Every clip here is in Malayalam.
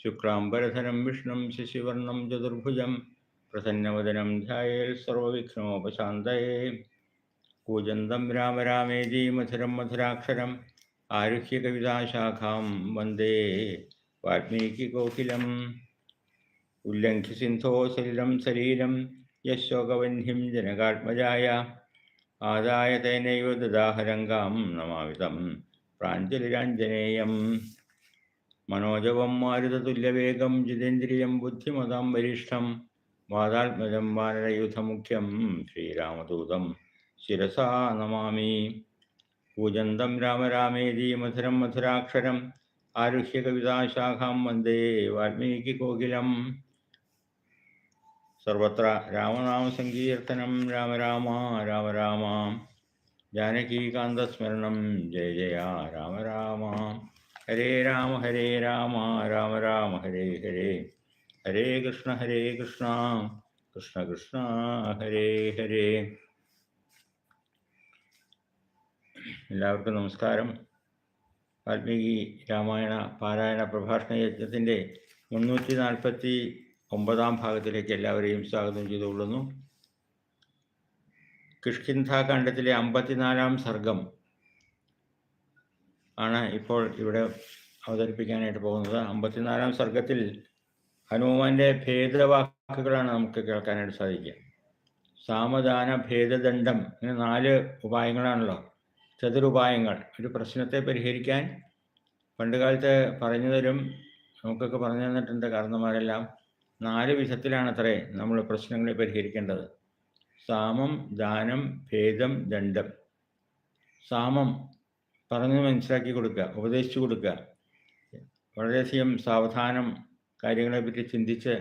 ശുക്ലാംബരധരം വിഷ്ണും ശശിവർണം ചതുർഭുജം പ്രസന്നവദനം ധ്യായേൽ സർവവിഘ്നോപശാന്തയേ. കൂജന്തം രാമ രാമേജി മധുരം മധുരാക്ഷരം ആരുഹ്യ കവിതാശാഖാം വന്ദേ വാൽമീകികോകിലം ഉല്ലംഘ്യ സിന്ധോ സലിലം സലീലം യശോകവന്യം ജനകാത്മജായ. ആദായ തേനൈവ ദദാഹരംഗാം നമാവിതം. പ്രാഞ്ജലിരാഞ്ജനേയം. മനോജവം മാരുതതുല്യവേഗം ജിതേന്ദ്രിയം ബുദ്ധിമതം വരിഷ്ഠം വാതാത്മജം വാനരയുധമുഖ്യം ശ്രീരാമദൂതം ശിരസാ നമാമി. പൂജന്തം രാമരാമേതി മധുരം മധുരാക്ഷരം ആരുഹ്യ കവിതാശാഖാം വന്ദേ വാൽമീകി കോകിലം. സർവത്ര രാമനാമ സങ്കീർത്തനം രാമ രാമ രാമ രാമ. ജാനകീകാന്തസ്മരണം ജയ ജയ രാമ രാമ. ഹരേ രാമ ഹരേ രാമ രാമ രാമ ഹരേ ഹരേ. ഹരേ കൃഷ്ണ ഹരേ കൃഷ്ണ. കൃഷ്ണ കൃഷ്ണ ഹരേ ഹരേ. എല്ലാവർക്കും നമസ്കാരം. വാൽമീകി രാമായണ പാരായണ പ്രഭാഷണ യജ്ഞത്തിന്റെ മുന്നൂറ്റി നാൽപ്പത്തി ഒമ്പതാം ഭാഗത്തിലേക്ക് എല്ലാവരെയും സ്വാഗതം ചെയ്തുകൊള്ളുന്നു. കിഷ്കിന്ധാകാന്ഡത്തിലെ അമ്പത്തിനാലാം സർഗം ആണ് ഇപ്പോൾ ഇവിടെ അവതരിപ്പിക്കാനായിട്ട് പോകുന്നത്. അമ്പത്തിനാലാം സർഗത്തിൽ ഹനുമാന്റെ ഭേദവാക്കുകളാണ് നമുക്ക് കേൾക്കാനായിട്ട് സാധിക്കുക. സാമദാന ഭേദദണ്ഡം ഇങ്ങനെ നാല് ഉപായങ്ങളാണല്ലോ. ചതുരുപായങ്ങൾ. ഒരു പ്രശ്നത്തെ പരിഹരിക്കാൻ പണ്ടുകാലത്ത് പറഞ്ഞു തരും നമുക്കൊക്കെ പറഞ്ഞു തന്നിട്ടുണ്ട് കാരണന്മാരെല്ലാം. നാല് വിധത്തിലാണത്രേ നമ്മൾ പ്രശ്നങ്ങളെ പരിഹരിക്കേണ്ടത്. സാമം ദാനം ഭേദം ദണ്ഡം. സാമം പറഞ്ഞ് മനസ്സിലാക്കി കൊടുക്കുക ഉപദേശിച്ചു കൊടുക്കുക. വളരെയധികം സാവധാനം കാര്യങ്ങളെപ്പറ്റി ചിന്തിച്ച്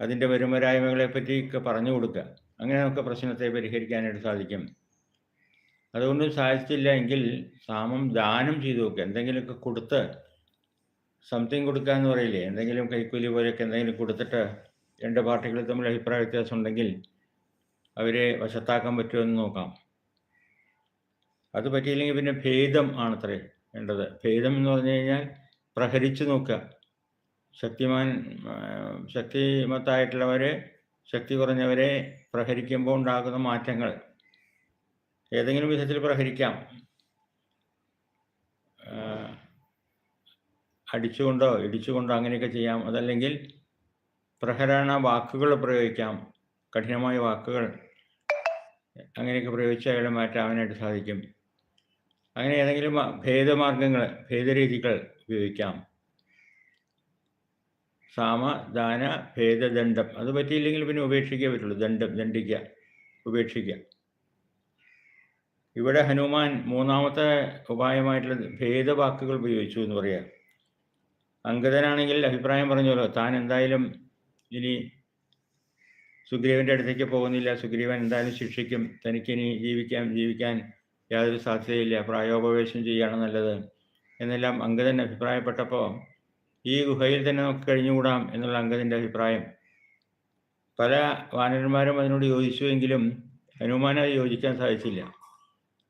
അതിന്റെ വരുമരായ്മകളെ പറ്റിയൊക്കെ പറഞ്ഞു കൊടുക്കുക. അങ്ങനെ നമുക്ക് പ്രശ്നത്തെ പരിഹരിക്കാനായിട്ട് സാധിക്കും. അതുകൊണ്ട് സാധിച്ചില്ല എങ്കിൽ സാമം ദാനം ചെയ്തു നോക്കുക. എന്തെങ്കിലുമൊക്കെ കൊടുത്ത് സംതിങ് കൊടുക്കുക എന്ന് പറയില്ലേ? എന്തെങ്കിലും കൈക്കൂലി പോലെയൊക്കെ എന്തെങ്കിലും കൊടുത്തിട്ട് രണ്ട് പാർട്ടികൾ തമ്മിൽ അഭിപ്രായ വ്യത്യാസം ഉണ്ടെങ്കിൽ അവരെ വശത്താക്കാൻ പറ്റുമോ എന്ന് നോക്കാം. അത് പറ്റിയില്ലെങ്കിൽ പിന്നെ ഭേദം ആണത്രേ വേണ്ടത്. ഭേദം എന്ന് പറഞ്ഞു കഴിഞ്ഞാൽ പ്രഹരിച്ചു നോക്കുക. ശക്തിമാൻ ശക്തിമത്തായിട്ടുള്ളവരെ ശക്തി കുറഞ്ഞവരെ പ്രഹരിക്കുമ്പോൾ ഉണ്ടാകുന്ന മാറ്റങ്ങൾ. ഏതെങ്കിലും വിധത്തിൽ പ്രഹരിക്കാം. അടിച്ചുകൊണ്ടോ ഇടിച്ചുകൊണ്ടോ അങ്ങനെയൊക്കെ ചെയ്യാം. അതല്ലെങ്കിൽ പ്രഹരണ വാക്കുകൾ പ്രയോഗിക്കാം. കഠിനമായ വാക്കുകൾ അങ്ങനെയൊക്കെ പ്രയോഗിച്ച് അയാളെ മാറ്റാവാനായിട്ട് സാധിക്കും. അങ്ങനെ ഏതെങ്കിലും ഭേദമാർഗങ്ങൾ ഭേദരീതികൾ ഉപയോഗിക്കാം. സാമ ദാന ഭേദദണ്ഡം. അത് പറ്റിയില്ലെങ്കിൽ പിന്നെ ഉപേക്ഷിക്കേ പറ്റുള്ളൂ. ദണ്ഡം ദണ്ഡിക്കുക ഉപേക്ഷിക്കുക ഇവിടെ ഹനുമാൻ മൂന്നാമത്തെ ഉപായമായിട്ടുള്ള ഭേദവാക്കുകൾ ഉപയോഗിച്ചു എന്ന് പറയാം. അങ്കദനാണെങ്കിൽ അഭിപ്രായം പറഞ്ഞല്ലോ താൻ എന്തായാലും ഇനി സുഗ്രീവന്റെ അടുത്തേക്ക് പോകുന്നില്ല. സുഗ്രീവൻ എന്തായാലും ശിക്ഷിക്കും. തനിക്കിനി ജീവിക്കാൻ ജീവിക്കാൻ യാതൊരു സാധ്യതയില്ല പ്രായോപവേശം ചെയ്യുകയാണ് നല്ലത്. എന്നെല്ലാം അങ്കദൻ അഭിപ്രായപ്പെട്ടപ്പോൾ ഈ ഗുഹയിൽ തന്നെ നമുക്ക് കഴിഞ്ഞുകൂടാം എന്നുള്ള അങ്കദിന്റെ അഭിപ്രായം. പല വാനരന്മാരും അതിനോട് യോജിച്ചുവെങ്കിലും ഹനുമാൻ അത് യോജിക്കാൻ സാധിച്ചില്ല.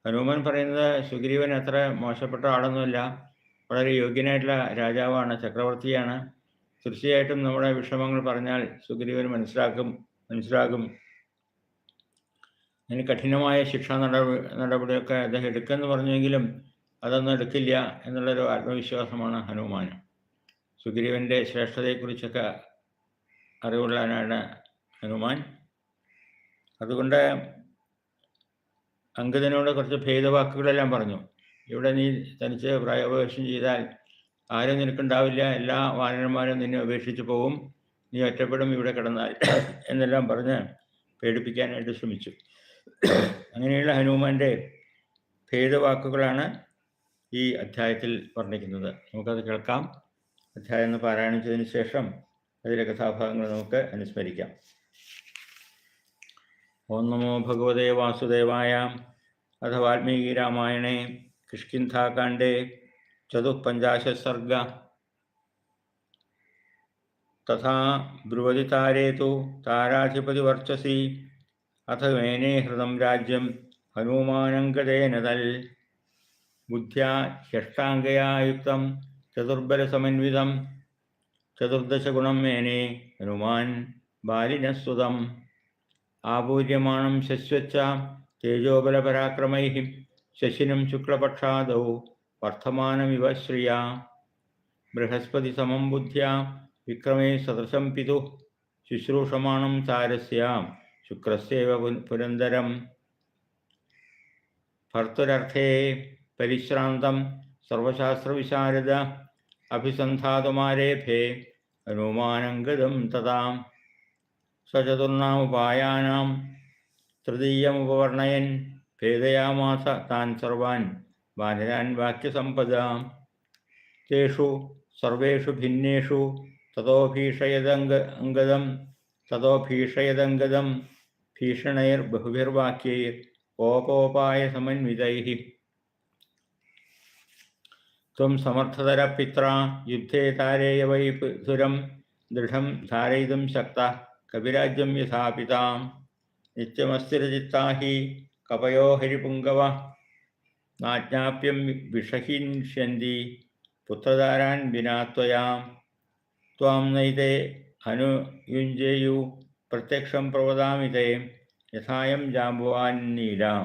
ഹനുമാൻ പറയുന്നത് സുഗ്രീവൻ അത്ര മോശപ്പെട്ട ആളൊന്നുമല്ല വളരെ യോഗ്യനായിട്ടുള്ള രാജാവാണ് ചക്രവർത്തിയാണ്. തീർച്ചയായിട്ടും നമ്മുടെ വിഷമങ്ങൾ പറഞ്ഞാൽ സുഗ്രീവൻ മനസ്സിലാക്കും മനസ്സിലാകും. അതിന് കഠിനമായ ശിക്ഷാ നടപടി നടപടിയൊക്കെ അദ്ദേഹം എടുക്കുമെന്ന് പറഞ്ഞെങ്കിലും അതൊന്നും എടുക്കില്ല എന്നുള്ളൊരു ആത്മവിശ്വാസമാണ് ഹനുമാൻ സുഗ്രീവന്റെ ശ്രേഷ്ഠതയെക്കുറിച്ചൊക്കെ അറിവുള്ളവനാണ് ഹനുമാൻ. അതുകൊണ്ട് അങ്കദനോട് കുറച്ച് ഭേദവാക്കുകളെല്ലാം പറഞ്ഞു. ഇവിടെ നീ തനിച്ച് പ്രായോപവേശം ചെയ്താൽ ആരും നിനക്കുണ്ടാവില്ല എല്ലാ വാനരന്മാരും നിന്നെ ഉപേക്ഷിച്ച് പോകും നീ ഒറ്റപ്പെടും ഇവിടെ കിടന്നാൽ എന്നെല്ലാം പറഞ്ഞ് പേടിപ്പിക്കാനായിട്ട് ശ്രമിച്ചു. അങ്ങനെയുള്ള ഹനുമാന്റെ ഭേദവാക്കുകളാണ് ഈ അധ്യായത്തിൽ വർണിക്കുന്നത്. നമുക്കത് കേൾക്കാം. അധ്യായം എന്ന് പാരായണിച്ചതിന് ശേഷം അതിലെ കഥാഭാഗങ്ങൾ നമുക്ക് അനുസ്മരിക്കാം. ഓം നമോ ഭഗവതേ വാസുദേവായ അഥ വാൽമീകി രാമായണേ കിഷ്കിന്ധാകാണ്ഡേ ചതുപഞ്ചാശ സർഗ തഥാ ബ്രുവതി താരേതു താരാധിപതി താരാധിപതിവർച്ചസി അഥ മേനേ ഹൃദം രാജ്യം ഹനുമാനങ്കതേനതൽ ബുദ്ധ്യാ ഷഷ്ടാംഗയായുക്തം ചതുർബലസമന്വിതം ചതുർദശഗുണം മേനെ ഹനുമാൻ ബാലിനസ്വതം ആപൂര്യമാണം ശശ്വച്ച തേജോബലപരാക്രമൈ ശശിനും ശുക്ലപക്ഷാദൗ വർത്തമാനമിവ ശ്രിയ. ബൃഹസ്പതി സമം ബുദ്ധ്യ വിക്രമേ സദൃശം പിതു ശുശ്രൂഷമാണം ചാരസ്യ ശുക്രസ്യവ പുരന്തരം ഭർത്തുരർത്ഥേ പരിശ്രാന്തം സർവശാസ്ത്രവിശാരദ അഭിസന്ധാതുമാരേഭേ അനുമാനംഗതം തഥാം സചതുർണാമുപായാനാം തൃതീയമുപവർണയൻ ഭേദയാമാസ താൻ സർവാൻ ബാലരാൻ വാക്യസമ്പദാം തേഷു സർവേഷു ഭിന്നേഷു തതോ ഭീഷയതംഗ അംഗതം തതോ ഭീഷയതംഗതം ഭീഷണൈർ ബഹുവിർവാക്യൈർ കോപോപായ സമന്വിതൈ ത്വം സമർത്ഥതര പിത്ര യുദ്ധേ താരേയ വൈ സുരം ദൃഢം ധാരയിതും ശക്ത കവിരാജ്യം യഥാപിതാം നിത്യമസ്ഥിരചിത്താ ഹി കപയോ ഹരിപുങ്കവ നാജ്ഞാപ്യം വിഷഹിൻഷ്യന്തി പുത്രധാരാൻ വിനാത്വയാം ത്വാം നൈതേ അനുയുഞ്ജയു പ്രത്യക്ഷം പ്രവദാമി തേ യഥായം ജാംബുവാന്നീല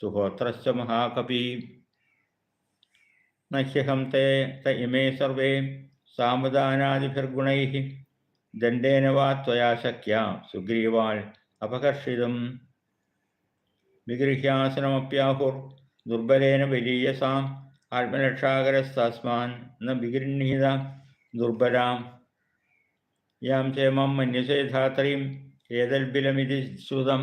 സുഹോത്രശ്ച മഹാകപി. നഹ്യഹം തേ ത ഇമേ സർവേ സാമദാനാദിഭിർഗുണൈ ദണ്ഡേന വാ ത്വയാ ശക്യ സുഗ്രീവാൾ അപകർഷിതം. വിഗൃഹ്യാസനമപ്യാഹുർ ദുർബലേന വലിയസാം ആത്മരക്ഷാകരസ്തസ്മാൻ ന വിഗൃഹീത ദുർബലാം. യാം ചേമം മന്യസേധാത്രീം ഏതൽബിലമിതി ശ്രുതം.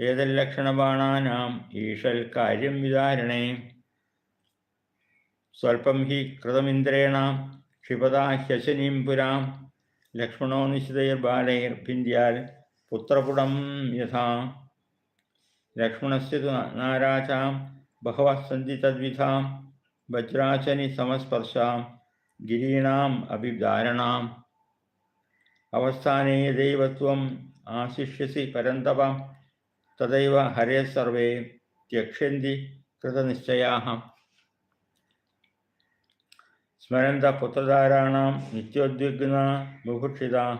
ഏതല്ലക്ഷണബാണാനാം ഈഷൽ കാര്യം വിദാരണേ സ്വൽപ്പം ഹി കൃതമിന്ദ്രേണ ക്ഷിപതാ ഹ്യശനീം പുരാം. ലക്ഷ്മണോ നിശിതൈർ ബാലൈർ ഭിന്ദ്യാൽ പുത്രപുടം യഥാ. ലക്ഷ്മണസ്യ നാരാചാം ബഹവഃ സന്തി തദ്വിധാം. വജ്രാശനി സമസ്പർശാം. ഗിരീണാം അഭിധാരണാം. अवस्थाने दैवत्वम् आशिष्यसी परन्तप तदैव हरे सर्वे त्यक्ष्यन्ति कृतनिश्चयाः। स्मरन्तपुत्रधाराणां नित्योद्विग्ना बुभुक्षिता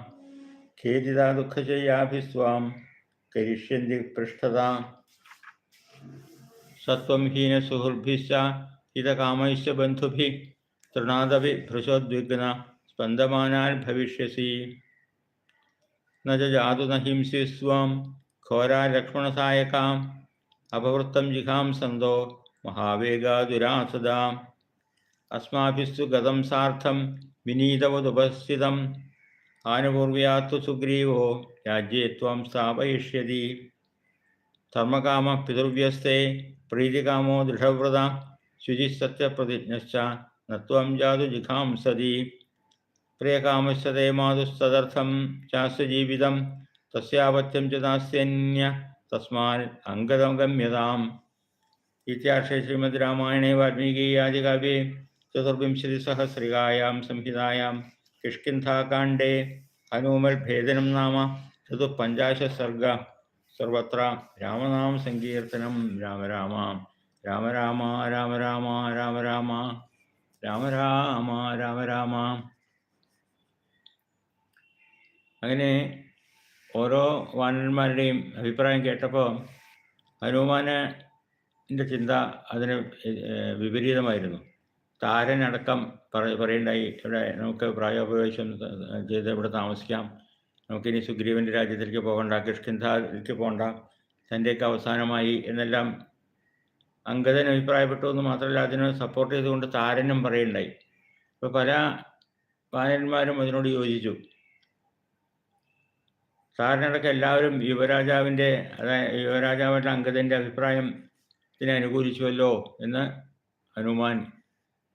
खेदिता दुःखचयाभि स्वां करिष्यन्ति पृष्ठता। सत्त्वं हीनसुहृद्भिश्च हितकामैश्च भी तृणादपि भृशोद्विग्ना स्पन्दमानान् भविष्यसि न च जातु न हिंसि स्वां घोरा लक्ष्मणसायकाम् अपवृत्तं जिघां सन्दो महावेगादुरासदाम्। अस्माभिस्तु गतं सार्थं विनीतवदुपस्थितम् आनुपूर्व्यात्तु सुग्रीवो राज्ये त्वं स्थापयिष्यति। धर्मकामः पितृव्यस्ते, प्रीतिकामो दृढव्रता शुचिः न त्वं जातु जिघांसति പ്രിയകാമശ്ചതേ മാതുസ്തദർത്ഥം ശാസ്ത്രജീവിതം തസ്യാപത്യം ച നാസ്യന്യ തസ്മാൽ അംഗതം ഗമ്യതാം ഇത്യാർഷേ ശ്രീമദ് രാമായണേ വാൽമീകീയാദികാവ്യേ ചതുർവിംശതിസഹസ്രികായാം സംഹിതായാം കിഷ്കിന്ധാകാണ്ഡേ ഹനൂമൽ ഭേദനം നാമ ചതുപഞ്ചാശ സർഗ സർവത്ര രാമനാമ സങ്കീർത്തനം രാമ രാമ രാമ രാമ രാമ രാമ രാമ രാമ രാമ രാമ രാമ രാമ അങ്ങനെ ഓരോ വാനന്മാരുടെയും അഭിപ്രായം കേട്ടപ്പോൾ ഹനുമാനന്റെ ചിന്ത അതിന് വിപരീതമായിരുന്നു. താരനടക്കം പറ പറയണ്ടായി ഇവിടെ നമുക്ക് പ്രായോപവേശം ചെയ്ത് ഇവിടെ താമസിക്കാം. നമുക്കിനി സുഗ്രീവന്റെ രാജ്യത്തിലേക്ക് പോകണ്ട കിഷ്കിന്ധാലേക്ക് പോകണ്ട തന്റെയൊക്കെ അവസാനമായി എന്നെല്ലാം അങ്കദൻ അഭിപ്രായപ്പെട്ടു എന്ന് മാത്രമല്ല അതിനെ സപ്പോർട്ട് ചെയ്തുകൊണ്ട് താരനും പറയുണ്ടായി. അപ്പോൾ പല വാനന്മാരും അതിനോട് യോജിച്ചു. താരനടക്കം എല്ലാവരും യുവരാജാവിന്റെ അതായത് യുവരാജാവിന്റെ അംഗത്തിന്റെ അഭിപ്രായം ഇതിനെ അനുകൂലിച്ചുവല്ലോ എന്ന് ഹനുമാൻ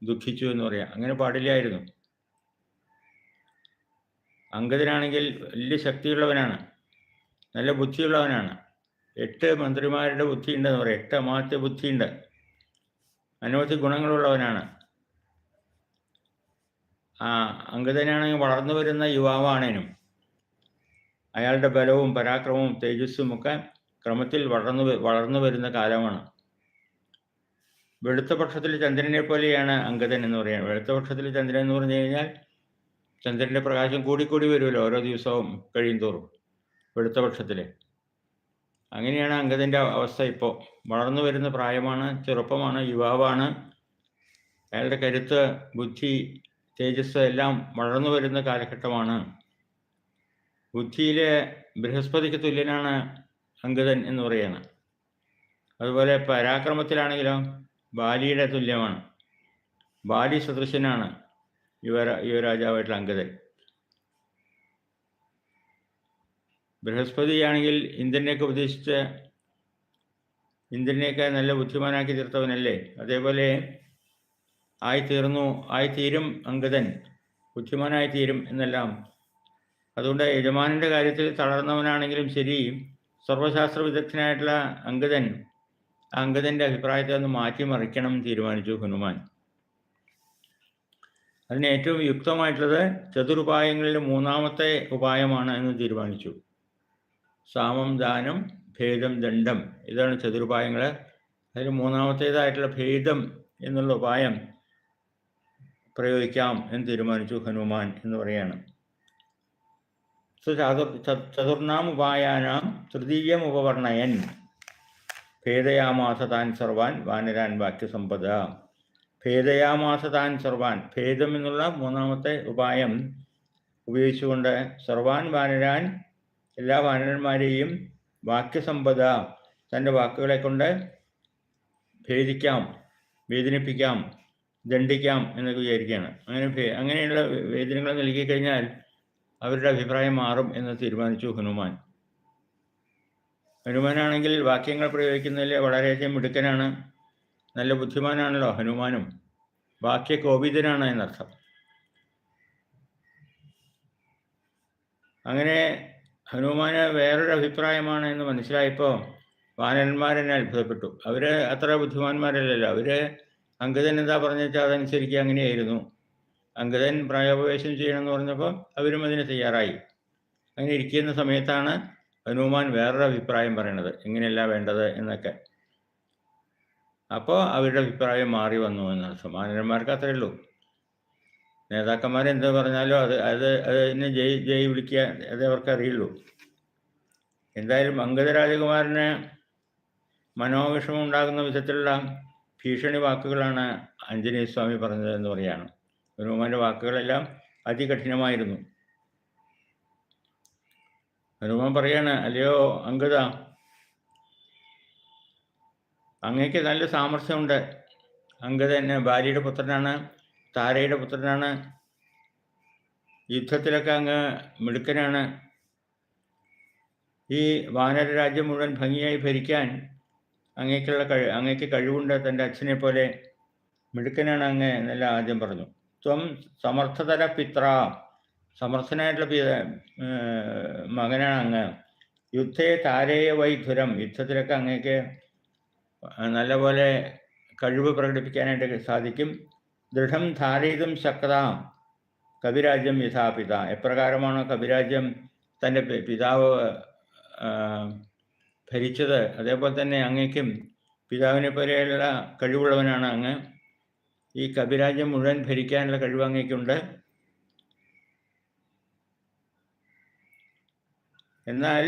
ദുഃഖിച്ചു എന്ന് പറയാം. അങ്ങനെ പാടില്ലായിരുന്നു. അങ്കദനാണെങ്കിൽ വലിയ ശക്തിയുള്ളവനാണ്. നല്ല ബുദ്ധിയുള്ളവനാണ്. എട്ട് മന്ത്രിമാരുടെ ബുദ്ധിയുണ്ടെന്ന് പറയാം. എട്ട് അമാത്യ ബുദ്ധിയുണ്ട്. അനവധി ഗുണങ്ങളുള്ളവനാണ്. ആ അങ്കദനാണെങ്കിൽ വളർന്നു വരുന്ന യുവാവാണേനും അയാളുടെ ബലവും പരാക്രമവും തേജസ്സും ഒക്കെ ക്രമത്തിൽ വളർന്നു വളർന്നു വരുന്ന കാലമാണ്. വെളുത്ത പക്ഷത്തിൽ ചന്ദ്രനെ പോലെയാണ് അങ്കദൻ എന്ന് പറയുന്നത്. വെളുത്ത പക്ഷത്തിൽ ചന്ദ്രൻ എന്ന് പറഞ്ഞു കഴിഞ്ഞാൽ ചന്ദ്രന്റെ പ്രകാശം കൂടിക്കൂടി വരുമല്ലോ ഓരോ ദിവസവും കഴിയും തോറും വെളുത്ത പക്ഷത്തിൽ. അങ്ങനെയാണ് അംഗതിന്റെ അവസ്ഥ ഇപ്പോൾ. വളർന്നു വരുന്ന പ്രായമാണ് ചെറുപ്പമാണ് യുവാവാണ്. അയാളുടെ കരുത്ത് ബുദ്ധി തേജസ് എല്ലാം വളർന്നു വരുന്ന കാലഘട്ടമാണ്. ബുദ്ധിയിലെ ബൃഹസ്പതിക്ക് തുല്യനാണ് അങ്കദൻ എന്ന് പറയുന്നത്. അതുപോലെ പരാക്രമത്തിലാണെങ്കിലോ ബാലിയുടെ തുല്യമാണ്. ബാലി സദൃശനാണ് യുവ യുവരാജാവായിട്ടുള്ള അങ്കദൻ ബൃഹസ്പതിയാണെങ്കിൽ ഇന്ദ്രനെയൊക്കെ ഉപദേശിച്ച് ഇന്ദ്രനെയൊക്കെ നല്ല ബുദ്ധിമാനാക്കി തീർത്തവനല്ലേ? അതേപോലെ ആയിത്തീർന്നു ആയിത്തീരും അങ്കദൻ ബുദ്ധിമാനായി തീരും എന്നെല്ലാം അതുകൊണ്ട് യജമാനന്റെ കാര്യത്തിൽ തളർന്നവനാണെങ്കിലും ശരി. സർവശാസ്ത്ര വിദഗ്ധനായിട്ടുള്ള ആ അംഗതന്റെ അഭിപ്രായത്തെ ഒന്ന് മാറ്റിമറിക്കണം തീരുമാനിച്ചു ഹനുമാൻ. അതിന് ഏറ്റവും യുക്തമായിട്ടുള്ളത് ചതുരുപായങ്ങളിൽ മൂന്നാമത്തെ ഉപായമാണ് എന്ന് തീരുമാനിച്ചു. സാമം ദാനം ഭേദം ദണ്ഡം ഇതാണ് ചതുരുപായങ്ങൾ അതിൽ മൂന്നാമത്തേതായിട്ടുള്ള ഭേദം എന്നുള്ള ഉപായം പ്രയോഗിക്കാം എന്ന് തീരുമാനിച്ചു ഹനുമാൻ എന്ന് ചതുർ ചതുർണാം ഉപായാനാം തൃതീയം ഉപവർണയൻ ഭേദയാമാസ താൻ സർവാൻ വാനരാൻ വാക്യസമ്പദ. ഭേദയാമാസ താൻ സർവാൻ ഭേദം എന്നുള്ള മൂന്നാമത്തെ ഉപായം ഉപയോഗിച്ചുകൊണ്ട് സർവാൻ വാനരാൻ എല്ലാ വാനരന്മാരെയും വാക്യസമ്പദ. തന്റെ വാക്കുകളെ കൊണ്ട് ഭേദിക്കാം വേദനിപ്പിക്കാം ദണ്ഡിക്കാം എന്നൊക്കെ വിചാരിക്കുകയാണ്. അങ്ങനെ അങ്ങനെയുള്ള വേദനകൾ നൽകി കഴിഞ്ഞാൽ അവരുടെ അഭിപ്രായം മാറും എന്ന് തീരുമാനിച്ചു ഹനുമാൻ. ഹനുമാനാണെങ്കിൽ വാക്യങ്ങൾ പ്രയോഗിക്കുന്നതിൽ വളരെയധികം മിടുക്കനാണ്. നല്ല ബുദ്ധിമാനാണല്ലോ ഹനുമാനും. വാക്യ കോപിതനാണ് എന്നർത്ഥം. അങ്ങനെ ഹനുമാന് വേറൊരു അഭിപ്രായമാണ് എന്ന് മനസ്സിലായപ്പോൾ വാനന്മാരെന്നെ അത്ഭുതപ്പെട്ടു. അവർ അത്ര ബുദ്ധിമാന്മാരല്ലല്ലോ. അവർ അങ്കിതൻ എന്താ പറഞ്ഞു വെച്ചാൽ അതനുസരിച്ച് അങ്ങനെയായിരുന്നു. അങ്കദൻ പ്രായോപവേശം ചെയ്യണമെന്ന് പറഞ്ഞപ്പോൾ അവരും അതിന് തയ്യാറായി. അങ്ങനെ ഇരിക്കുന്ന സമയത്താണ് ഹനുമാൻ വേറൊരു അഭിപ്രായം പറയണത് എങ്ങനെയല്ല വേണ്ടത് എന്നൊക്കെ. അപ്പോൾ അവരുടെ അഭിപ്രായം മാറി വന്നു എന്നാണ്. സമാനന്മാർക്ക് അത്രയേ ഉള്ളൂ. നേതാക്കന്മാർ എന്ത് പറഞ്ഞാലും അത് അത് അതിനെ ജയ് ജയ് വിളിക്കുക അത് അവർക്ക് അറിയുള്ളൂ. എന്തായാലും അങ്കദ രാജകുമാരന് മനോവിഷമം ഉണ്ടാകുന്ന വിധത്തിലുള്ള ഭീഷണി വാക്കുകളാണ് ആഞ്ജനേയ സ്വാമി പറഞ്ഞത് എന്ന് പറയാണ് ഹനുമാന്റെ വാക്കുകളെല്ലാം അതികഠിനമായിരുന്നു. ഹനുമാൻ പറയാണ് അല്ലയോ അങ്കത അങ്ങേക്ക് നല്ല സാമർഥ്യമുണ്ട്. അങ്കത എന്നെ ഭാര്യയുടെ പുത്രനാണ് താരയുടെ പുത്രനാണ് യുദ്ധത്തിലൊക്കെ അങ്ങ് മിടുക്കനാണ്. ഈ വാനര രാജ്യം മുഴുവൻ ഭംഗിയായി ഭരിക്കാൻ അങ്ങേക്കുള്ള കഴി അങ്ങേക്ക് കഴിവുണ്ട് തന്റെ അച്ഛനെ പോലെ മിടുക്കനാണ് അങ്ങ് എന്നല്ല ആദ്യം പറഞ്ഞു. ത്വം സമർത്ഥതര പിത്ര. സമർത്ഥനായിട്ടുള്ള മകനാണ് അങ്ങ്. യുദ്ധേ താരേയ വൈധുരം യുദ്ധത്തിലൊക്കെ അങ്ങേക്ക് നല്ലപോലെ കഴിവ് പ്രകടിപ്പിക്കാനായിട്ട് സാധിക്കും. ദൃഢം ധാരയിതും ശക്താം കവിരാജ്യം യഥാപിത എപ്രകാരമാണോ കവിരാജ്യം തന്റെ പിതാവ് ഭരിച്ചത്? അതേപോലെ തന്നെ അങ്ങേക്കും പിതാവിനെ പോലെയുള്ള കഴിവുള്ളവനാണ് അങ്ങ്. ഈ കവിരാജ്യം മുഴുവൻ ഭരിക്കാനുള്ള കഴിവ് അങ്ങേക്കുണ്ട്. എന്നാൽ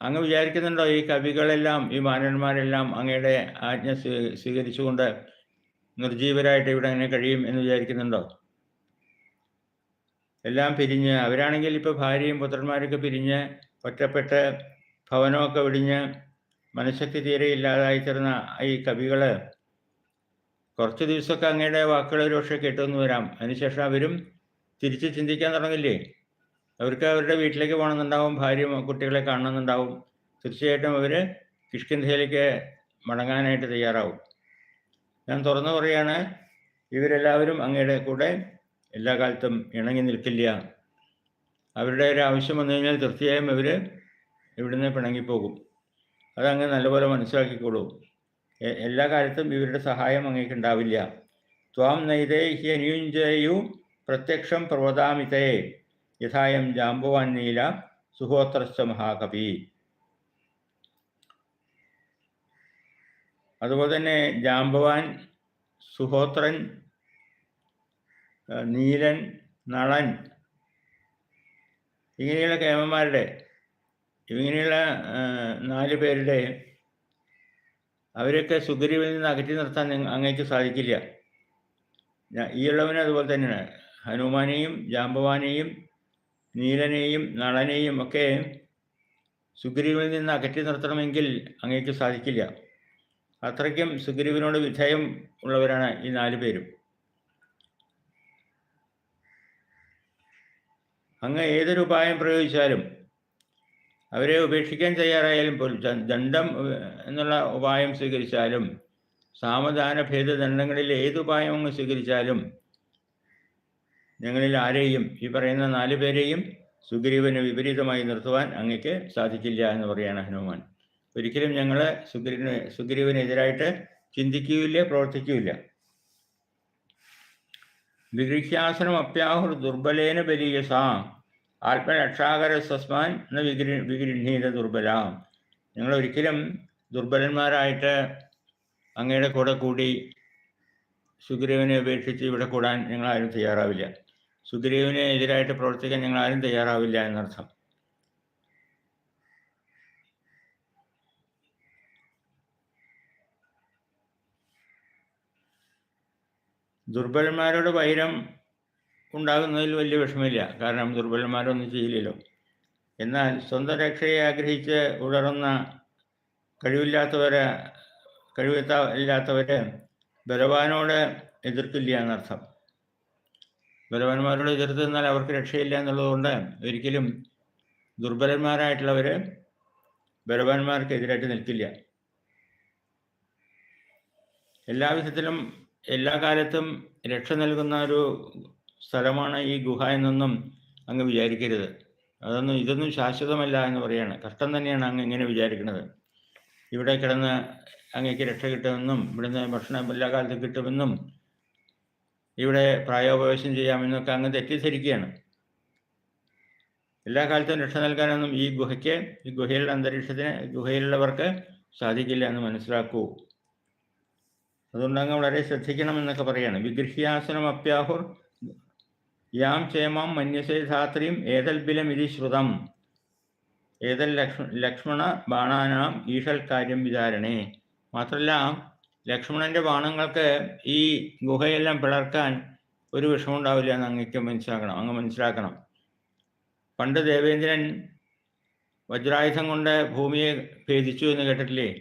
അങ്ങ് വിചാരിക്കുന്നുണ്ടോ ഈ കവികളെല്ലാം ഈ മാനന്മാരെല്ലാം അങ്ങയുടെ ആജ്ഞ സ്വീകരിച്ചുകൊണ്ട് നിർജീവരായിട്ട് ഇവിടെ അങ്ങനെ കഴിയും എന്ന് വിചാരിക്കുന്നുണ്ടോ? എല്ലാം പിരിഞ്ഞ് അവരാണെങ്കിൽ ഇപ്പോൾ ഭാര്യയും പുത്രന്മാരൊക്കെ പിരിഞ്ഞ് ഒറ്റപ്പെട്ട് ഭവനമൊക്കെ വിടിഞ്ഞ് മനഃശക്തി തീരെ ഇല്ലാതായി തീർന്ന ഈ കവികൾ കുറച്ച് ദിവസമൊക്കെ അങ്ങയുടെ വാക്കുകൾ ഒരു പക്ഷേ കേട്ടുവന്ന് വരാം. അതിനുശേഷം അവരും തിരിച്ച് ചിന്തിക്കാൻ തുടങ്ങില്ലേ? അവർക്ക് അവരുടെ വീട്ടിലേക്ക് പോകണമെന്നുണ്ടാവും ഭാര്യ കുട്ടികളെ കാണണമെന്നുണ്ടാവും. തീർച്ചയായിട്ടും അവർ കിഷ്കിന്ധയിലേക്ക് മടങ്ങാനായിട്ട് തയ്യാറാവും. ഞാൻ തുറന്നു പറയാണ് ഇവരെല്ലാവരും അങ്ങയുടെ കൂടെ എല്ലാ കാലത്തും ഇണങ്ങി നിൽക്കില്ല. അവരുടെ ഒരു ആവശ്യം വന്നു കഴിഞ്ഞാൽ തീർച്ചയായും അവർ ഇവിടുന്ന് പിണങ്ങിപ്പോകും. അതങ്ങ് നല്ലപോലെ മനസ്സിലാക്കിക്കോളൂ. എല്ലാ കാലത്തും ഇവരുടെ സഹായം അങ്ങേക്ക് ഉണ്ടാവില്ല. ത്വാം നൈതേ ഹ്യനുഞ്ജയു പ്രത്യക്ഷം പ്രവതാമിതേ യഥായം ജാംബുവാൻ നീല സുഹോത്രശ്ച മഹാകവി. അതുപോലെ തന്നെ ജാമ്പവാൻ സുഹോത്രൻ നീലൻ നളൻ ഇങ്ങനെയുള്ള കേമന്മാരുടെ ഇങ്ങനെയുള്ള നാല് പേരുടെ അവരൊക്കെ സുഗ്രീവിൽ നിന്ന് അകറ്റി നിർത്താൻ അങ്ങേക്ക് സാധിക്കില്ല. ഈ ഉള്ളവന് അതുപോലെ തന്നെയാണ്. ഹനുമാനെയും ജാമ്പവാനെയും നീലനെയും നളനെയും ഒക്കെ സുഗ്രീവിൽ നിന്ന് അകറ്റി നിർത്തണമെങ്കിൽ അങ്ങേക്ക് സാധിക്കില്ല. അത്രയ്ക്കും സുഗ്രീവിനോട് വിധേയം ഉള്ളവരാണ് ഈ നാല് പേരും. അങ്ങ് ഏതൊരു ഉപായം പ്രയോഗിച്ചാലും അവരെ ഉപേക്ഷിക്കാൻ തയ്യാറായാലും പോലും ദണ്ഡം എന്നുള്ള ഉപായം സ്വീകരിച്ചാലും സാമധാന ഭേദദണ്ഡങ്ങളിൽ ഏത് ഉപായം അങ്ങ് സ്വീകരിച്ചാലും ഞങ്ങളിൽ ആരെയും ഈ പറയുന്ന നാല് പേരെയും സുഗ്രീവന് വിപരീതമായി നിർത്തുവാൻ അങ്ങക്ക് സാധിക്കില്ല എന്ന് പറയാണ് ഹനുമാൻ. ഒരിക്കലും ഞങ്ങൾ സുഗ്രീവന് സുഗ്രീവനെതിരായിട്ട് ചിന്തിക്കുകയില്ല പ്രവർത്തിക്കുകയില്ല വിഗൃഹ്യാസനം അപ്യാഹുർ ദുർബലേന ബലീയസ. ആത്മരക്ഷാകര സ്വസ്മാൻ എന്ന വിഗ്രി വിഗൃഹീത ദുർബല. നിങ്ങൾ ഒരിക്കലും ദുർബലന്മാരായിട്ട് അങ്ങയുടെ കൂടെ കൂടി സുഗ്രീവനെ ഉപേക്ഷിച്ച് ഇവിടെ കൂടാൻ നിങ്ങൾ ആരും തയ്യാറാവില്ല. സുഗ്രീവന് എതിരായിട്ട് പ്രവർത്തിക്കാൻ നിങ്ങൾ ആരും തയ്യാറാവില്ല എന്നർത്ഥം. ദുർബലന്മാരുടെ വൈരം ഉണ്ടാകുന്നതിൽ വലിയ വിഷമമില്ല. കാരണം ദുർബലന്മാരൊന്നും ചെയ്യില്ലല്ലോ. എന്നാൽ സ്വന്തം രക്ഷയെ ആഗ്രഹിച്ച് ഉടറുന്ന കഴിവില്ലാത്തവരെ കഴിവെത്ത ഇല്ലാത്തവരെ ബലവാനോട് എതിർക്കില്ല എന്നർത്ഥം. ബലവാന്മാരോട് എതിർത്ത് നിന്നാൽ അവർക്ക് രക്ഷയില്ല എന്നുള്ളതുകൊണ്ട് ഒരിക്കലും ദുർബലന്മാരായിട്ടുള്ളവർ ബലവാന്മാർക്ക് എതിരായിട്ട് നിൽക്കില്ല. എല്ലാ വിധത്തിലും എല്ലാ കാലത്തും രക്ഷ നൽകുന്ന ഒരു സ്ഥലമാണ് ഈ ഗുഹ എന്നൊന്നും അങ്ങ് വിചാരിക്കരുത്. അതൊന്നും ഇതൊന്നും ശാശ്വതമല്ല എന്ന് പറയാണ്. കഷ്ടം തന്നെയാണ് അങ്ങ് ഇങ്ങനെ വിചാരിക്കുന്നത്. ഇവിടെ കിടന്ന് അങ്ങേക്ക് രക്ഷ കിട്ടുമെന്നും ഇവിടുന്ന് ഭക്ഷണം എല്ലാ കാലത്തും കിട്ടുമെന്നും ഇവിടെ പ്രായോപവേശം ചെയ്യാമെന്നൊക്കെ അങ്ങ് തെറ്റിദ്ധരിക്കുകയാണ്. എല്ലാ കാലത്തും രക്ഷ നൽകാനൊന്നും ഈ ഗുഹയ്ക്ക് ഈ ഗുഹയിലുള്ള അന്തരീക്ഷത്തിന് ഗുഹയിലുള്ളവർക്ക് സാധിക്കില്ല എന്ന് മനസ്സിലാക്കൂ. അതുകൊണ്ട് അങ്ങ് വളരെ ശ്രദ്ധിക്കണം എന്നൊക്കെ പറയാണ്. വിഗ്രഹ്യാസനം അപ്യാഹുർ യാം ക്ഷേമം മന്യസേ ബിലം ഇതി ശ്രുതം. ഏതൽ ലക്ഷ്മ ലക്ഷ്മണ ബാണാനാം ഈഷൽ കാര്യം വിചാരണേ. മാത്രമല്ല ലക്ഷ്മണന്റെ ബാണങ്ങൾക്ക് ഈ ഗുഹയെല്ലാം പിളർക്കാൻ ഒരു വിഷമം ഉണ്ടാവില്ല എന്ന് അങ്ങക്ക് മനസ്സിലാക്കണം അങ്ങ് മനസ്സിലാക്കണം. പണ്ട് ദേവേന്ദ്രൻ വജ്രായുധം കൊണ്ട് ഭൂമിയെ ഭേദിച്ചു എന്ന് കേട്ടിട്ടില്ലേ?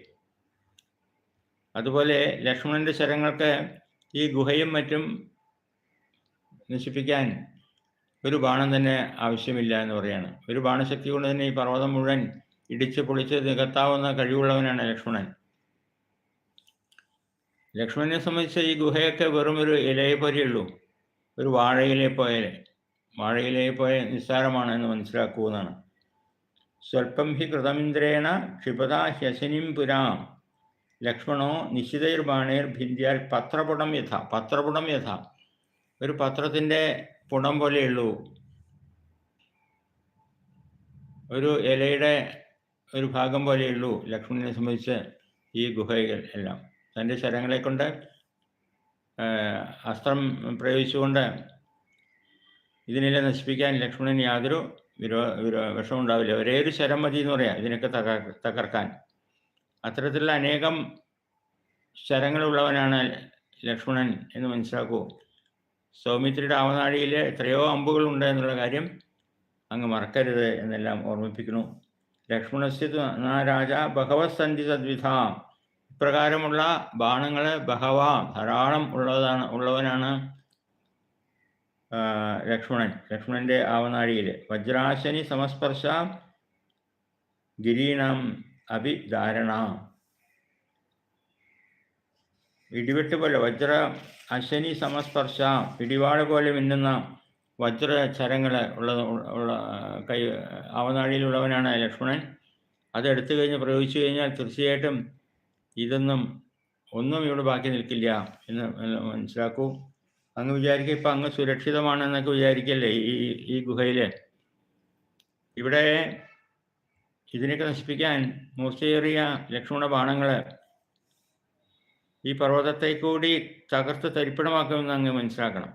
അതുപോലെ ലക്ഷ്മണന്റെ ശരങ്ങൾക്ക് ഈ ഗുഹയും മറ്റും നശിപ്പിക്കാൻ ഒരു ബാണം തന്നെ ആവശ്യമില്ല എന്ന് പറയാണ്. ഒരു ബാണശക്തി കൊണ്ട് തന്നെ ഈ പർവതം മുഴുവൻ ഇടിച്ച് പൊളിച്ച് നികത്താവുന്ന കഴിവുള്ളവനാണ് ലക്ഷ്മണൻ. ലക്ഷ്മണനെ സംബന്ധിച്ച് ഈ ഗുഹയൊക്കെ വെറും ഒരു ഇലയെ പോലെയുള്ളൂ ഒരു വാഴയിലെ പോയാലെ വാഴയിലെ പോയ നിസ്സാരമാണ് എന്ന് മനസ്സിലാക്കൂ എന്നാണ്. സ്വൽപ്പം ഹി കൃതമിന്ദ്രേണ ക്ഷിപത ഹ്യശനിം പുരാം. ലക്ഷ്മണോ നിശ്ചിതൈർബാണേർ ഭിന്ദിയാൽ പത്രപുടം യഥ പത്രപുടം യഥ. ഒരു പത്രത്തിന്റെ പുടം പോലെയുള്ളൂ ഒരു ഇലയുടെ ഒരു ഭാഗം പോലെയുള്ളൂ ലക്ഷ്മണനെ സംബന്ധിച്ച് ഈ ഗുഹകൾ എല്ലാം. തന്റെ ശരങ്ങളെ കൊണ്ട് അസ്ത്രം പ്രയോഗിച്ചുകൊണ്ട് ഇതിനെല്ലാം നശിപ്പിക്കാൻ ലക്ഷ്മണന് യാതൊരു വിരോ വിരോ വിഷമം ഉണ്ടാവില്ല. ഒരേ ഒരു ശരം മതി എന്ന് പറയാം ഇതിനൊക്കെ തകർ തകർക്കാൻ. അത്തരത്തിലുള്ള അനേകം ശരങ്ങളുള്ളവനാണ് ലക്ഷ്മണൻ എന്ന് മനസ്സിലാക്കൂ. സൗമിത്രിയുടെ ആവനാഴിയിൽ എത്രയോ അമ്പുകൾ ഉണ്ട് എന്നുള്ള കാര്യം അങ്ങ് മറക്കരുത് എന്നെല്ലാം ഓർമ്മിപ്പിക്കുന്നു. ലക്ഷ്മണസ്യ രാജ ഭഗവത് സന്ധി സദ്വിധ. ഇപ്രകാരമുള്ള ബാണങ്ങൾ ഭഗവാ ധാരാളം ഉള്ളതാണ് ഉള്ളവനാണ് ലക്ഷ്മണൻ. ലക്ഷ്മണന്റെ ആവനാഴിയിൽ വജ്രാശനി സമസ്പർശ ഗിരീണം അഭിധാരണ. ഇടിവെട്ട് പോലെ വജ്ര അശനി സമസ്പർശ പിടിപാട് പോലെ മിന്നുന്ന വജ്ര ചരങ്ങൾ ഉള്ള ഉള്ള കൈ അവനാഴിയിലുള്ളവനാണ് ലക്ഷ്മണൻ. അത് എടുത്തു കഴിഞ്ഞ് പ്രയോഗിച്ചു കഴിഞ്ഞാൽ തീർച്ചയായിട്ടും ഇതൊന്നും ഒന്നും ഇവിടെ ബാക്കി നിൽക്കില്ല എന്ന് മനസ്സിലാക്കൂ. അങ്ങ് വിചാരിക്കുക ഇപ്പം അങ്ങ് സുരക്ഷിതമാണെന്നൊക്കെ വിചാരിക്കല്ലേ ഈ ഈ ഗുഹയിൽ ഇവിടെ ഇതിനൊക്കെ നശിപ്പിക്കാൻ മൂർച്ചയേറിയ ലക്ഷ്മണ ബാണങ്ങൾ ഈ പർവതത്തെ കൂടി തകർത്ത് തരിപ്പണമാക്കുമെന്ന് അങ്ങ് മനസ്സിലാക്കണം.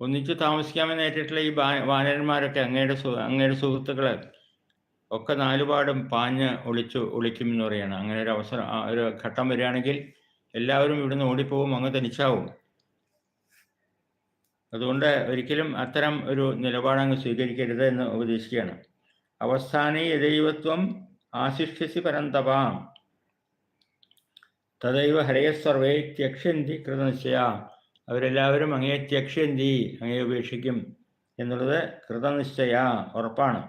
ഒന്നിച്ച് താമസിക്കാമെന്ന് ഏറ്റിട്ടുള്ള ഈ വാനരന്മാരൊക്കെ അങ്ങയുടെ അങ്ങയുടെ സുഹൃത്തുക്കൾ ഒക്കെ നാലുപാടും പാഞ്ഞ് ഒളിച്ചു ഒളിക്കും എന്ന് പറയുകയാണ് അങ്ങനെ ഒരു അവസരം ഒരു ഘട്ടം വരികയാണെങ്കിൽ എല്ലാവരും ഇവിടുന്ന് ഓടിപ്പോവും അങ്ങ് തനിച്ചാവും. അതുകൊണ്ട് ഒരിക്കലും അത്തരം ഒരു നിലപാടങ്ങ് സ്വീകരിക്കരുത് എന്ന് ഉപദേശിക്കുകയാണ്. അവസ്ഥാനെ ദൈവത്വം ആശിഷ്യസി പരന്തപാം. തദൈവ ഹരയ സർവേ ത്യക്ഷ്യന്തി കൃതനിശ്ചയ. അവരെല്ലാവരും അങ്ങയെ ത്യക്ഷ്യന്തി അങ്ങയെ ഉപേക്ഷിക്കും എന്നുള്ളത് കൃതനിശ്ചയ ഉറപ്പാണ്.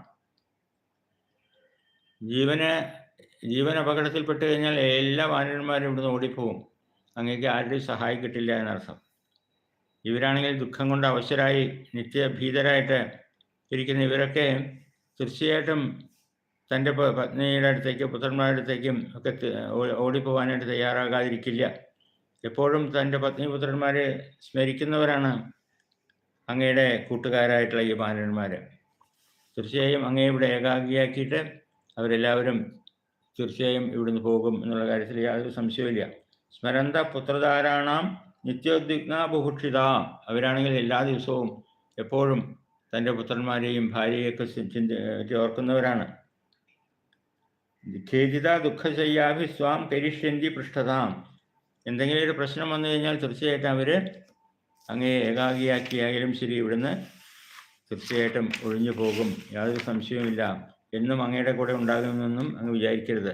ജീവന് ജീവൻ അപകടത്തിൽപ്പെട്ട് കഴിഞ്ഞാൽ എല്ലാ വാനരന്മാരും ഇവിടുന്ന് ഓടിപ്പോവും. അങ്ങേക്ക് ആരുടെയും സഹായം കിട്ടില്ല എന്നർത്ഥം. ഇവരാണെങ്കിൽ ദുഃഖം കൊണ്ട് അവശരായി നിത്യഭീതരായിട്ട് ഇരിക്കുന്ന ഇവരൊക്കെ തീർച്ചയായിട്ടും തന്റെ പത്നിയുടെ അടുത്തേക്ക് പുത്രന്മാരുടെ അടുത്തേക്കും ഒക്കെ ഓടിപ്പോവാനായിട്ട് തയ്യാറാകാതിരിക്കില്ല. എപ്പോഴും തന്റെ പത്നി പുത്രന്മാരെ സ്മരിക്കുന്നവരാണ് അങ്ങയുടെ കൂട്ടുകാരായിട്ടുള്ള ഈ ബാലന്മാർ തീർച്ചയായും അങ്ങയെ ഇവിടെ ഏകാഗിയാക്കിയിട്ട് അവരെല്ലാവരും തീർച്ചയായും ഇവിടുന്ന് പോകും എന്നുള്ള കാര്യത്തിൽ യാതൊരു സംശയമില്ല സ്മരന്ത പുത്രധാരാണാം നിത്യോദ്വിഗ്ന ബുഭുക്ഷിത അവരാണെങ്കിൽ എല്ലാ ദിവസവും എപ്പോഴും തന്റെ പുത്രന്മാരെയും ഭാര്യയെയൊക്കെ ചിന്ത ഓർക്കുന്നവരാണ്. ഖേദിത ദുഃഖശയ്യാഭി സ്വാം കരിഷ്യന്തി പൃഷ്ഠതാം. എന്തെങ്കിലും ഒരു പ്രശ്നം വന്നു കഴിഞ്ഞാൽ തീർച്ചയായിട്ടും അവർ അങ്ങേ ഏകാഗിയാക്കിയായാലും ശരി ഇവിടുന്ന് തീർച്ചയായിട്ടും ഒഴിഞ്ഞു പോകും. യാതൊരു സംശയവുമില്ല. എന്നും അങ്ങയുടെ കൂടെ ഉണ്ടാകുമെന്നൊന്നും അങ്ങ് വിചാരിക്കരുത്.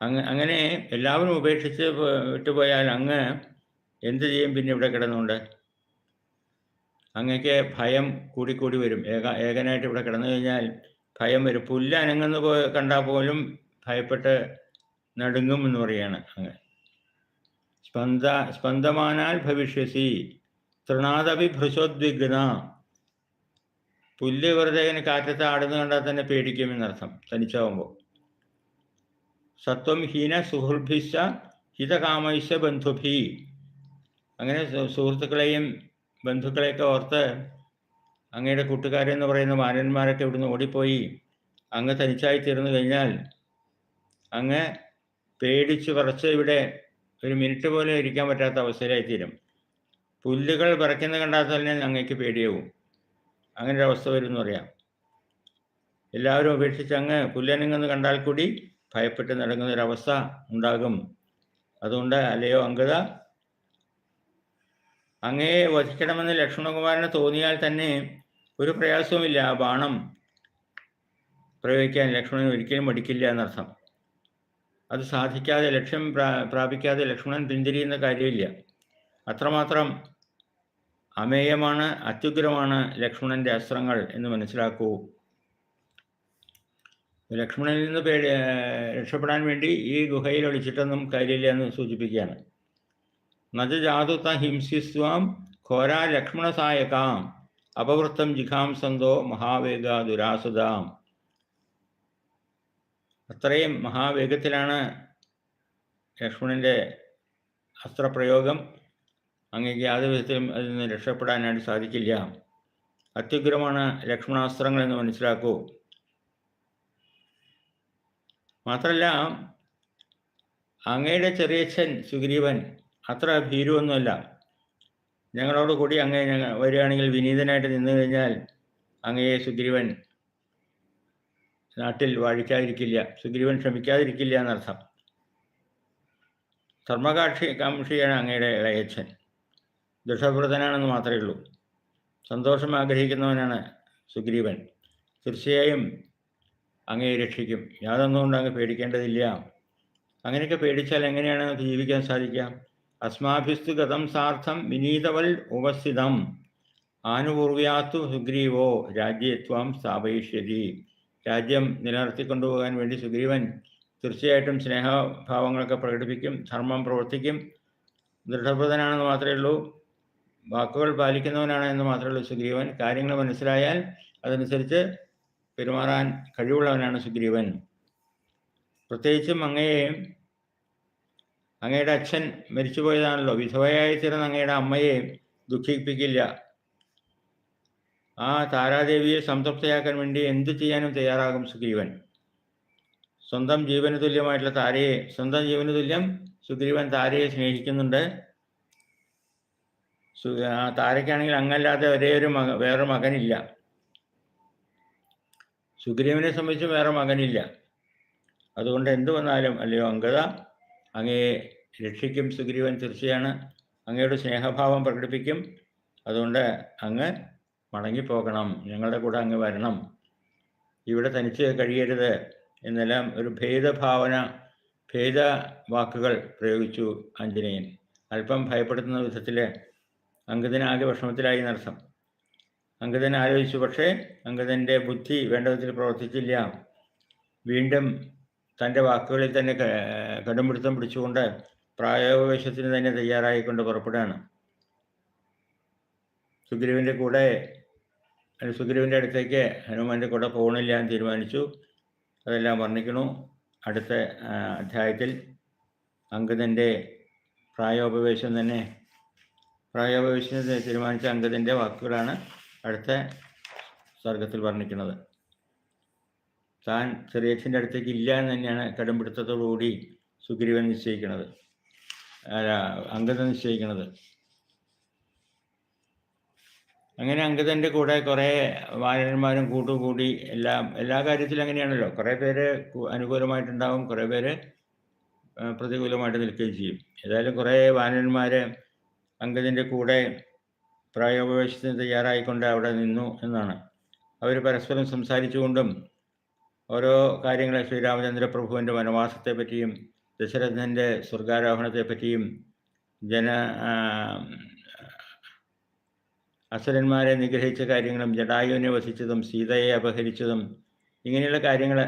അങ്ങ് അങ്ങനെ എല്ലാവരും ഉപേക്ഷിച്ച് വിട്ടുപോയാൽ അങ്ങ് എന്ത് ചെയ്യും? പിന്നെ ഇവിടെ കിടന്നുകൊണ്ട് അങ്ങക്ക് ഭയം കൂടിക്കൂടി വരും. ഏക ഏകനായിട്ട് ഇവിടെ കിടന്നു കഴിഞ്ഞാൽ ഭയം വരും. പുല്ല് അനങ്ങുന്ന പോ കണ്ടാൽ പോലും ഭയപ്പെട്ട് നടുങ്ങും എന്ന് പറയാണ് അങ്ങ്. സ്പന്ദ സ്പന്ദമാനാൽ ഭവിഷ്യസി. തൃണാദപി ഭൃശോദ്വിഗ്ന. പുല്ല് വെറുതെ ഇങ്ങനെ കാറ്റത്ത് ആടുന്ന കണ്ടാൽ തന്നെ പേടിക്കും എന്നർത്ഥം തനിച്ചാവുമ്പോൾ. സത്വം ഹീന സുഹൃഭിശ ഹിതകാമൈശ ബന്ധുഭി. അങ്ങനെ സുഹൃത്തുക്കളെയും ബന്ധുക്കളെയൊക്കെ ഓർത്ത് അങ്ങയുടെ കൂട്ടുകാരെന്ന് പറയുന്ന മാനന്മാരൊക്കെ ഇവിടുന്ന് ഓടിപ്പോയി. അങ്ങ് തനിച്ചായി തീർന്നു കഴിഞ്ഞാൽ അങ്ങ് പേടിച്ച് പറച്ച് ഇവിടെ ഒരു മിനിറ്റ് പോലും ഇരിക്കാൻ പറ്റാത്ത അവസ്ഥയിലായി തീരും പുല്ലുകൾ വിറയ്ക്കുന്ന കണ്ടാൽ തന്നെ അങ്ങേക്ക് പേടിയാവും. അങ്ങനെ ഒരു അവസ്ഥ വരും എന്ന് പറയാം. എല്ലാവരും ഉപേക്ഷിച്ച് അങ്ങ് പുല്ലനങ്ങെന്ന് കണ്ടാൽ കൂടി ഭയപ്പെട്ട് നടങ്ങുന്ന ഒരവസ്ഥ ഉണ്ടാകും. അതുകൊണ്ട് അല്ലയോ അങ്കത അങ്ങയെ വധിക്കണമെന്ന് ലക്ഷ്മണകുമാരന് തോന്നിയാൽ തന്നെ ഒരു പ്രയാസവുമില്ല. ബാണം പ്രയോഗിക്കാൻ ലക്ഷ്മണൻ ഒരിക്കലും മടിക്കില്ല എന്നർത്ഥം. അത് സാധിക്കാതെ ലക്ഷ്യം പ്രാ പ്രാപിക്കാതെ ലക്ഷ്മണൻ പിന്തിരിയുന്ന കാര്യമില്ല. അത്രമാത്രം അമേയമാണ് അത്യുഗ്രമാണ് ലക്ഷ്മണന്റെ അസ്ത്രങ്ങൾ എന്ന് മനസ്സിലാക്കൂ. ലക്ഷ്മണനിൽ നിന്ന് പേടി രക്ഷപ്പെടാൻ വേണ്ടി ഈ ഗുഹയിൽ ഒളിച്ചിട്ടൊന്നും കാര്യമില്ല എന്ന് സൂചിപ്പിക്കുകയാണ്. നജ ജാതുത ഹിംസിസ്വാം ഘോരാ ലക്ഷ്മണസായകാം അപവൃത്തം ജിഖാംസന്തോ മഹാവേഗ ദുരാസുതാം അത്രയും മഹാവേഗത്തിലാണ് ലക്ഷ്മണന്റെ അസ്ത്രപ്രയോഗം. അങ്ങേക്ക് യാതൊരു വിധത്തിലും അതിൽ നിന്ന് രക്ഷപ്പെടാനായിട്ട് സാധിക്കില്ല. അത്യുഗ്രമാണ് ലക്ഷ്മണാസ്ത്രങ്ങൾ എന്ന് മനസ്സിലാക്കൂ. മാത്രമല്ല അങ്ങയുടെ ചെറിയച്ഛൻ സുഗ്രീവൻ അത്ര ഭീരുവൊന്നുമല്ല. ഞങ്ങളോട് കൂടി അങ്ങേ ഞങ്ങൾ വരികയാണെങ്കിൽ വിനീതനായിട്ട് നിന്നു കഴിഞ്ഞാൽ അങ്ങയെ സുഗ്രീവൻ നാട്ടിൽ വാഴിക്കാതിരിക്കില്ല. സുഗ്രീവൻ ക്ഷമിക്കാതിരിക്കില്ല എന്നർത്ഥം. ധർമ്മകാക്ഷി കാംക്ഷിയാണ് അങ്ങയുടെ ഇളയച്ഛൻ. ദുഷവ്രതനാണെന്ന് മാത്രമേ ഉള്ളൂ. സന്തോഷം ആഗ്രഹിക്കുന്നവനാണ് സുഗ്രീവൻ. തീർച്ചയായും അങ്ങയെ രക്ഷിക്കും. യാതൊന്നുകൊണ്ട് അങ്ങ് പേടിക്കേണ്ടതില്ല. അങ്ങനെയൊക്കെ പേടിച്ചാൽ എങ്ങനെയാണ് ജീവിക്കാൻ സാധിക്കുക? അസ്മാഭിസ്തു ഗതം സാർത്ഥം വിനീതവൽ ഉപസ്ഥിതം ആനുപൂർവ്യാത്തു സുഗ്രീവോ രാജ്യത്വം സ്ഥാപയിഷ്യതി രാജ്യം നിലനിർത്തിക്കൊണ്ടുപോകാൻ വേണ്ടി സുഗ്രീവൻ തീർച്ചയായിട്ടും സ്നേഹഭാവങ്ങളൊക്കെ പ്രകടിപ്പിക്കും ധർമ്മം പ്രവർത്തിക്കും. ദൃഢപ്രദനാണെന്ന് മാത്രമേ ഉള്ളൂ. വാക്കുകൾ പാലിക്കുന്നവനാണ് എന്ന് മാത്രമേ ഉള്ളൂ സുഗ്രീവൻ. കാര്യങ്ങൾ മനസ്സിലായാൽ അതനുസരിച്ച് പെരുമാറാൻ കഴിവുള്ളവനാണ് സുഗ്രീവൻ. പ്രത്യേകിച്ചും അങ്ങയെ അങ്ങയുടെ അച്ഛൻ മരിച്ചുപോയതാണല്ലോ. വിധവയായി തീർന്ന അങ്ങയുടെ അമ്മയെ ദുഃഖിപ്പിക്കില്ല. ആ താരാദേവിയെ സംതൃപ്തയാക്കാൻ വേണ്ടി എന്തു ചെയ്യാനും തയ്യാറാകും സുഗ്രീവൻ. സ്വന്തം ജീവന് തുല്യമായിട്ടുള്ള താരയെ സ്വന്തം ജീവന് തുല്യം സുഗ്രീവൻ താരയെ സ്നേഹിക്കുന്നുണ്ട്. താരയ്ക്കാണെങ്കിൽ അങ്ങല്ലാതെ ഒരേ ഒരു മക വേറെ മകനില്ല. സുഗ്രീവനെ സംബന്ധിച്ച് വേറെ മകനില്ല. അതുകൊണ്ട് എന്തു വന്നാലും അല്ലയോ അങ്കത അങ്ങയെ രക്ഷിക്കും സുഗ്രീവൻ തീർച്ചയാണ്. അങ്ങയുടെ സ്നേഹഭാവം പ്രകടിപ്പിക്കും. അതുകൊണ്ട് അങ്ങ് മടങ്ങിപ്പോകണം. ഞങ്ങളുടെ കൂടെ അങ്ങ് വരണം. ഇവിടെ തനിച്ച് കഴിയരുത് എന്നെല്ലാം ഒരു ഭേദഭാവന ഭേദ വാക്കുകൾ പ്രയോഗിച്ചു ആഞ്ജനേയൻ. അല്പം ഭയപ്പെടുത്തുന്ന വിധത്തിൽ അങ്കദനാകെ വിഷമത്തിലായി എന്നർത്ഥം അങ്കദൻ ആലോചിച്ചു പക്ഷേ അങ്കദന്റെ ബുദ്ധി വേണ്ട വിധത്തിൽ പ്രവർത്തിച്ചില്ല. വീണ്ടും തന്റെ വാക്കുകളിൽ തന്നെ കടുംപിടുത്തം പിടിച്ചുകൊണ്ട് പ്രായോഗവേശത്തിന് തന്നെ തയ്യാറായിക്കൊണ്ട് പുറപ്പെടുകയാണ്. സുഗ്രീവിന്റെ കൂടെ സുഗ്രീവിന്റെ അടുത്തേക്ക് ഹനുമാന്റെ കൂടെ പോകണില്ല എന്ന് തീരുമാനിച്ചു. അതെല്ലാം വർണിക്കണു അടുത്ത അധ്യായത്തിൽ അങ്കദന്റെ പ്രായോപവേശം തന്നെ പ്രായോപവേശം തീരുമാനിച്ച അങ്കദന്റെ വാക്കുകളാണ് അടുത്ത സർഗത്തിൽ വർണിക്കുന്നത്. താൻ ചെറിയച്ഛന്റെ അടുത്തേക്ക് ഇല്ല എന്ന് തന്നെയാണ് കടുംപിടുത്തത്തോടുകൂടി സുഗ്രീവൻ നിശ്ചയിക്കുന്നത്. അംഗത നിശ്ചയിക്കുന്നത്. അങ്ങനെ അങ്കദന്റെ കൂടെ കുറേ വാനരന്മാരും കൂട്ടുകൂടി എല്ലാം എല്ലാ കാര്യത്തിലും അങ്ങനെയാണല്ലോ. കുറേ പേര് അനുകൂലമായിട്ടുണ്ടാവും കുറേ പേര് പ്രതികൂലമായിട്ട് നിൽക്കുകയും ചെയ്യും. ഏതായാലും കുറേ വാനരന്മാർ അങ്കദന്റെ കൂടെ പ്രായോപവേശത്തിന് തയ്യാറായിക്കൊണ്ട് അവിടെ നിന്നു എന്നാണ്. അവർ പരസ്പരം സംസാരിച്ചുകൊണ്ടും ഓരോ കാര്യങ്ങളെ ശ്രീരാമചന്ദ്ര പ്രഭുവിന്റെ വനവാസത്തെപ്പറ്റിയും ദശരഥന്റെ സ്വർഗാരോഹണത്തെപ്പറ്റിയും ജന അസുരന്മാരെ നിഗ്രഹിച്ച കാര്യങ്ങളും ജടായുവിനെ വസിച്ചതും സീതയെ അപഹരിച്ചതും ഇങ്ങനെയുള്ള കാര്യങ്ങൾ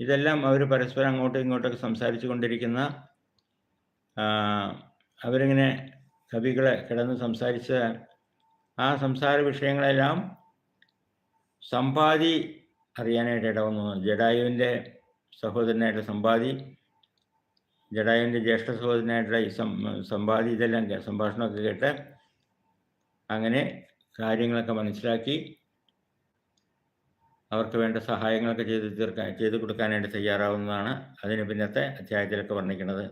ഇതെല്ലാം അവർ പരസ്പരം അങ്ങോട്ടും ഇങ്ങോട്ടൊക്കെ സംസാരിച്ചു കൊണ്ടിരിക്കുന്ന അവരിങ്ങനെ കവികളെ കിടന്ന് സംസാരിച്ച ആ സംസാര വിഷയങ്ങളെല്ലാം സമ്പാദി അറിയാനായിട്ട് ഇടവന്നു. ജഡായുവിന്റെ സഹോദരനായിട്ട് സമ്പാദി ജഡായുവിന്റെ ജ്യേഷ്ഠ സഹോദരനായിട്ടുള്ള ഈ സമ്പാദി ഇതെല്ലാം സംഭാഷണമൊക്കെ കേട്ട് അങ്ങനെ കാര്യങ്ങളൊക്കെ മനസ്സിലാക്കി അവർക്ക് വേണ്ട സഹായങ്ങളൊക്കെ ചെയ്ത് തീർക്കാൻ ചെയ്തു കൊടുക്കാനായിട്ട് തയ്യാറാവുന്നതാണ് അതിന് പിന്നത്തെ അധ്യായത്തിലൊക്കെ വർണിക്കുന്നത്.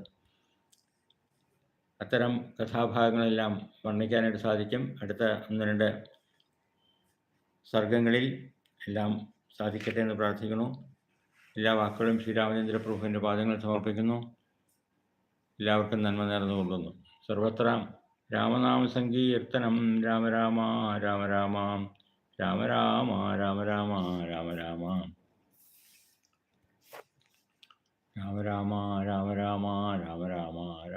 അത്തരം കഥാഭാഗങ്ങളെല്ലാം വർണിക്കാനായിട്ട് സാധിക്കും. അടുത്ത ഒന്ന് രണ്ട് സർഗങ്ങളിൽ എല്ലാം സാധിക്കട്ടെ എന്ന് പ്രാർത്ഥിക്കുന്നു. എല്ലാ വാക്കുകളും ശ്രീരാമചന്ദ്ര പ്രഭുവിന്റെ പാദങ്ങൾ സമർപ്പിക്കുന്നു. എല്ലാവർക്കും നന്മ നേർന്നുകൊള്ളുന്നു സർവത്ര രാമനാമ സങ്കീർത്തനം രാമ രാമ രാമ രാമ രാമ രാമ രാമ രാമ രാമ. രാമ രാമ രാമ രാമ രാമ രാമ രാമ രാമ.